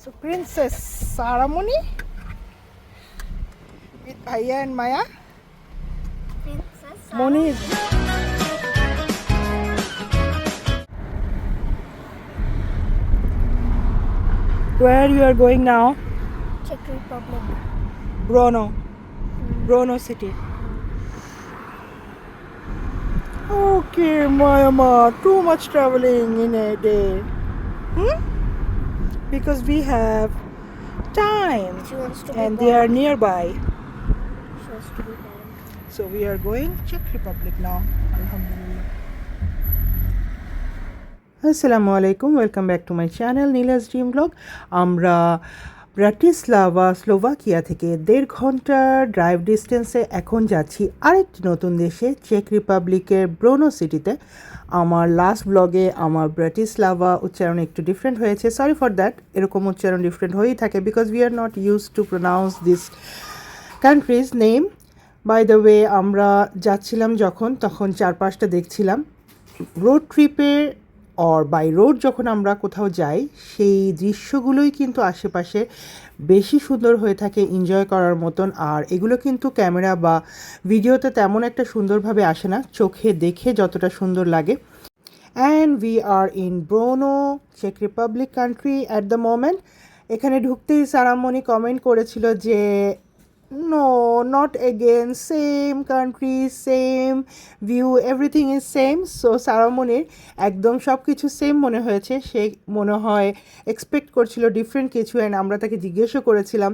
So Princess Saramuni with Bhaiya and Maya. Princess Where you are going now? Czech Republic. Brno. Brno city. Okay, Mayama, too much traveling in a day. Hmm? Because we have time She wants to be and they born. are nearby. She wants to be born. So we are going Czech Republic now. Alhamdulillah. আসসালামু আলাইকুম welcome back to my channel Neela's dream blog আমরা Bratislava Slovakia থেকে দেড় ঘণ্টার drive ডিস্টেন্সে এখন যাচ্ছি আরেকটি নতুন দেশে, চেক রিপাবলিকের ব্রোনো সিটিতে। আমার লাস্ট ব্লগে আমার ব্রাটিসলাভা উচ্চারণ একটু ডিফারেন্ট হয়েছে। সরি ফর দ্যাট এরকম উচ্চারণ ডিফারেন্ট হয়েই থাকে because we are not used to pronounce this country's name by the way আমরা যাচ্ছিলাম যখন, তখন চারপাশটা দেখছিলাম। রোড ট্রিপে অর বাই রোড যখন আমরা কোথাও যাই, সেই দৃশ্যগুলোই কিন্তু আশেপাশে বেশি সুন্দর হয়ে থাকে এনজয় করার মতন। আর এগুলো কিন্তু ক্যামেরা বা ভিডিওতে তেমন একটা সুন্দরভাবে আসে না, চোখে দেখে যতটা সুন্দর লাগে। And we are in Brno check Republic country at the moment এখানে ঢুকতেই সারামণি কমেন্ট করেছিল যে no not again same country same view everything is same so সারামণির একদম সব কিছু সেম মনে হয়েছে। সে মনে হয় এক্সপেক্ট করছিল ডিফারেন্ট কিছু অ্যান্ড আমরা তাকে জিজ্ঞেসও করেছিলাম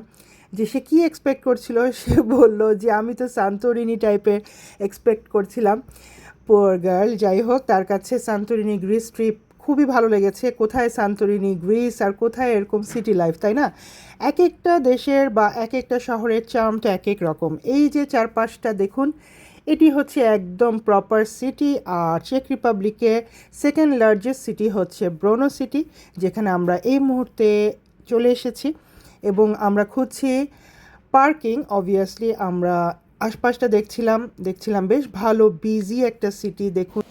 যে সে কী এক্সপেক্ট করছিল। সে বলল যে, আমি তো সান্তরিনী টাইপের এক্সপেক্ট করছিলাম। পোর গার্ল যাই হোক, তার কাছে সান্তরিনী গ্রিস ট্রিপ খুবই ভালো লেগেছে। কোথায় সান্তরিনী গ্রিস আর কোথায় এরকম সিটি লাইফ তাই না? এক একটা দেশের বা এক একটা শহরের চার্মটা এক এক রকম। এই যে চারপাশটা দেখুন, এটি হচ্ছে একদম প্রপার সিটি আর চেক রিপাবলিকের সেকেন্ড লার্জেস্ট সিটি হচ্ছে ব্রোনো সিটি যেখানে আমরা এই মুহূর্তে চলে এসেছি এবং আমরা খুঁজছি পার্কিং অবভিয়াসলি আমরা আশপাশটা দেখছিলাম দেখছিলাম বেশ ভালো বিজি একটা সিটি দেখুন।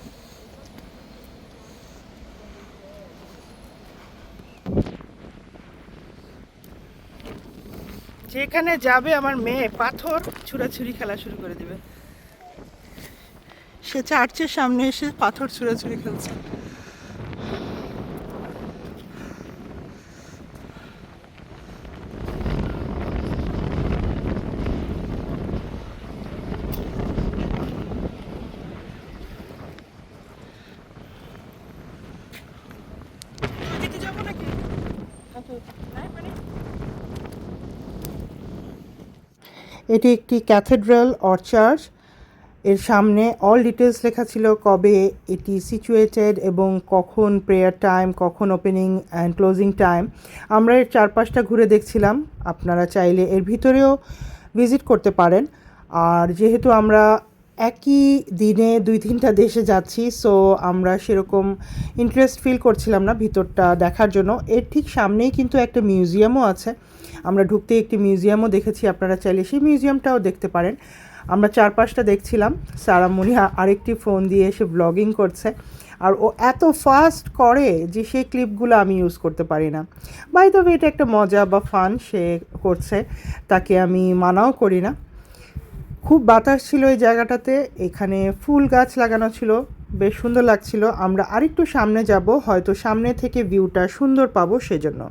যেখানে যাবে আমার মেয়ে পাথর ছুড়াছুড়ি খেলা শুরু করে দিবে। সে চার্চের সামনে এসে পাথর ছুড়াছুড়ি খেলছে। এটি একটি ক্যাথেড্রাল অর চার্চের সামনে অল ডিটেলস লেখা ছিল কবে এটি সিচুয়েটেড এবং কখন প্রেয়ার টাইম কখন ওপেনিং অ্যান্ড ক্লোজিং টাইম আমরা এর চারপাশটা ঘুরে দেখছিলাম, আপনারা চাইলে এর ভিতরেও ভিজিট করতে পারেন। আর যেহেতু আমরা একই দিনে দুই তিনটা দেশে যাচ্ছি সো আমরা সেরকম ইন্টারেস্ট ফিল করছিলাম না ভিতরটা দেখার জন্য। এর ঠিক সামনেই কিন্তু একটা মিউজিয়ামও আছে। আমরা ঢুকতে একটি মিউজিয়ামও দেখেছি, আপনারা চাইলে সেই মিউজিয়ামটাও দেখতে পারেন। আমরা চারপাশটা দেখছিলাম সারামণি আ- আরেকটি ফোন দিয়ে এসে ব্লগিং করছে। আর ও এত ফাস্ট করে যে সেই ক্লিপগুলো আমি ইউজ করতে পারি না। বাই তবে এটা একটা মজা বা ফান সে করছে, তাকে আমি মানাও করি না। খুব বাতাস ছিল এই জায়গাটাতে, এখানে ফুল গাছ লাগানো ছিল, বেশ সুন্দর লাগছিল। আমরা আরেকটু সামনে যাব, হয়তো সামনে থেকে ভিউটা সুন্দর পাবো সেজন্য।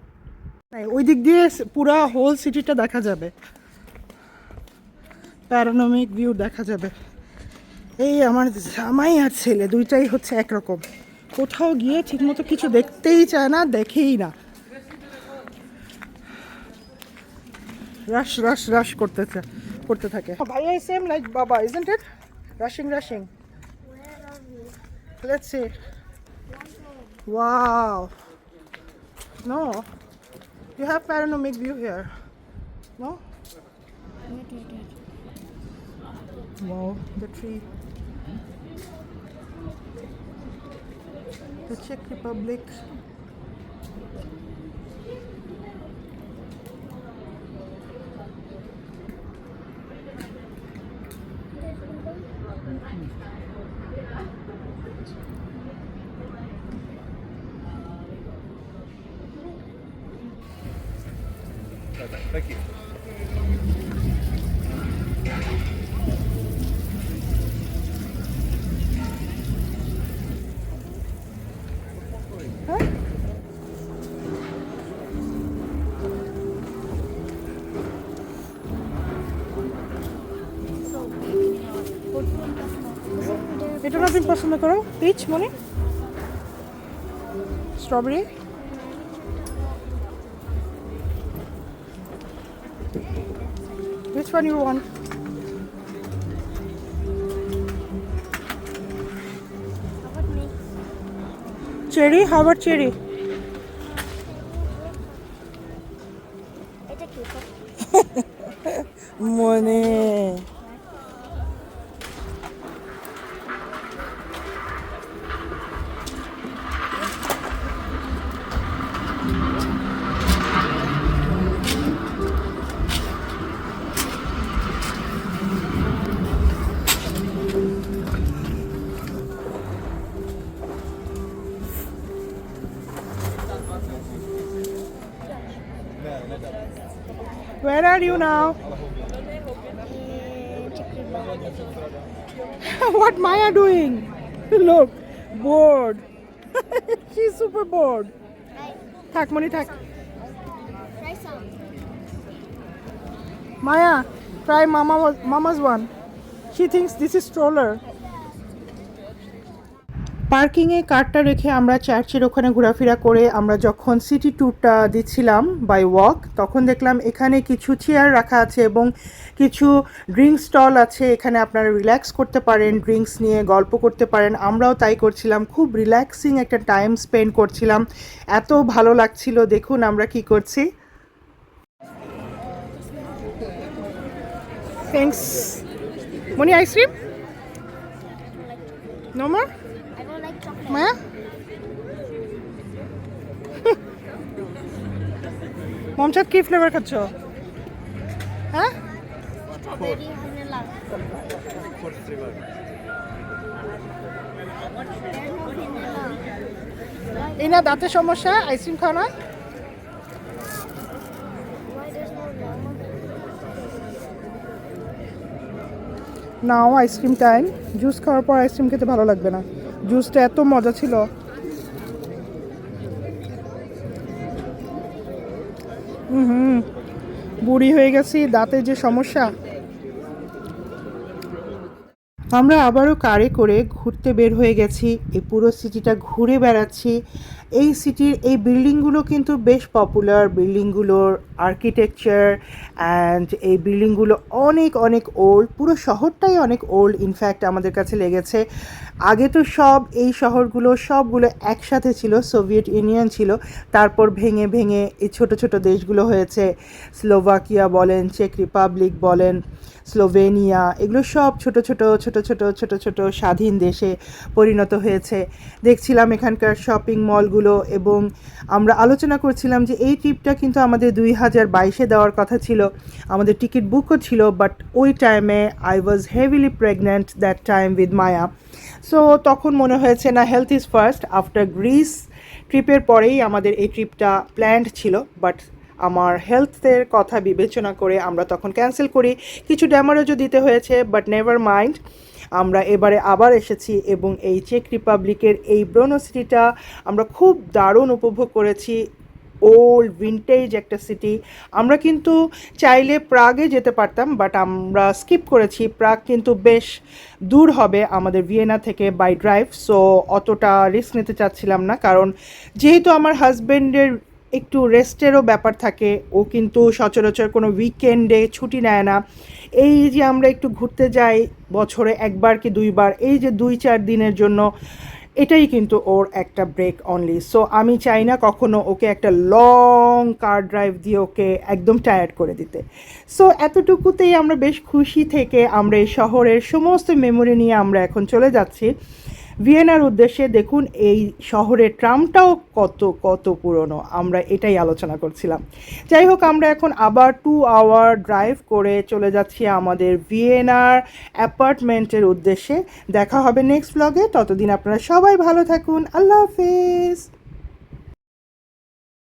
ওই দিক দিয়ে পুরা হোল সিটিটা দেখা যাবে। প্যারানমিক ভিউ দেখা যাবে। এই আমার জামাই আর ছেলে, দুইটাই হচ্ছে একরকম। কোথাও গিয়ে ঠিকমতো কিছু দেখতেই চায় না, দেখেই না। রাশ রাশ রাশ করতে চা- করতে থাকে ভাইয়া সেম লাইক বাবা isn't it rushing rushing let's see wow no you have panoramic view here no Wow, the tree. The Czech Republic. Thank you. এটা না পছন্দ করো। পিচ মনে strawberry one you want? Cherry? How about cherry? Where are you now? what Maya doing? Look, bored. She's super bored. Thak, money. thak. Maya, try Mama, Mama's one. She thinks this is stroller. পার্কিংয়ে কারটা রেখে আমরা চার্চের ওখানে ঘোরাফেরা করে আমরা যখন সিটি ট্যুরটা দিচ্ছিলাম বাই ওয়াক, তখন দেখলাম এখানে কিছু চেয়ার রাখা আছে এবং কিছু ড্রিঙ্ক স্টল আছে। এখানে আপনারা রিল্যাক্স করতে পারেন, ড্রিঙ্কস নিয়ে গল্প করতে পারেন। আমরাও তাই করছিলাম। খুব রিল্যাক্সিং একটা টাইম স্পেন্ড করছিলাম। এত ভালো লাগছিল। দেখুন আমরা কি করছি। Thanks Moni ice cream more Ma? মমচাদ কি ফ্লেভার খাচ্ছ? হ্যাঁ? এই না দাঁতের সমস্যা আইসক্রিম খাওয়ানো নাও আইসক্রিম টাইম জুস খাওয়ার পর আইসক্রিম খেতে ভালো লাগবে না। জুসটা এত মজা ছিল। হুম বুড়ি হয়ে গেছি দাঁতের যে সমস্যা। আমরা আবারও কারে করে ঘুরতে বের হয়ে গেছি এই পুরো সিটিটা ঘুরে বেড়াচ্ছি। এই সিটির এই বিল্ডিংগুলো কিন্তু বেশ পপুলার বিল্ডিংগুলোর আর্কিটেকচার অ্যান্ড এই বিল্ডিংগুলো অনেক অনেক ওল্ড পুরো শহরটাই অনেক ওল্ড ইনফ্যাক্ট আমাদের কাছে লেগেছে। আগে তো সব এই শহরগুলো, সবগুলো একসাথে ছিল সোভিয়েট ইউনিয়ন ছিল, তারপর ভেঙে ভেঙে এই ছোট ছোট দেশগুলো হয়েছে। স্লোভাকিয়া বলেন চেক রিপাবলিক বলেন স্লোভেনিয়া এগুলো সব ছোট ছোট ছোট ছোট ছোট ছোট স্বাধীন দেশে পরিণত হয়েছে। দেখছিলাম এখানকার শপিং মলগুলো এবং আমরা আলোচনা করছিলাম যে এই ট্রিপটা কিন্তু আমাদের দুই হাজার বাইশে দেওয়ার কথা ছিল, আমাদের টিকিট বুকও ছিল বাট ওই টাইমে I was heavily pregnant that time with Maya so তখন মনে হয়েছে, না health is first after Greece ট্রিপের পরেই আমাদের এই ট্রিপটা প্ল্যান্ড ছিল বাট আমার হেলথের কথা বিবেচনা করে আমরা তখন ক্যান্সেল করি। কিছু ড্যামারেজও দিতে হয়েছে বাট নেভার মাইন্ড আমরা এবারে আবার এসেছি এবং এই চেক রিপাবলিকের এই ব্রোনো সিটিটা আমরা খুব দারুণ উপভোগ করেছি। ওল্ড ভিন্টেজ একটা সিটি আমরা কিন্তু চাইলে প্রাগে যেতে পারতাম বাট আমরা স্কিপ করেছি। প্রাগ কিন্তু বেশ দূর হবে আমাদের ভিয়েনা থেকে বাই ড্রাইভ সো অতটা রিস্ক নিতে চাচ্ছিলাম না। কারণ যেহেতু আমার হাজব্যান্ডের একটু রেস্টেরও ব্যাপার থাকে। ও কিন্তু সচরাচর কোনো উইকেন্ডে ছুটি নেয় না। এই যে আমরা একটু ঘুরতে যাই বছরে একবার কি দুইবার, এই যে দুই চার দিনের জন্য, এটাই কিন্তু ওর একটা ব্রেক অনলি সো আমি চাই না কখনো ওকে একটা লং কার ড্রাইভ দিয়ে ওকে একদম টায়ার্ড করে দিতে। সো এতটুকুতেই আমরা বেশ খুশি থেকে আমরা এই শহরের সমস্ত মেমোরি নিয়ে আমরা এখন চলে যাচ্ছি। ভিয়েনার উদ্দেশ্যে দেখুন, এই শহরের ট্রামটাও কত কত পুরনো। আমরা এটাই আলোচনা করছিলাম। যাই হোক, আমরা এখন আবার টু আওয়ার ড্রাইভ করে চলে যাচ্ছি আমাদের ভিয়েনার অ্যাপার্টমেন্টের উদ্দেশ্যে। দেখা হবে নেক্সট ব্লগে ততদিন আপনারা সবাই ভালো থাকুন। আল্লাহ হাফেজ।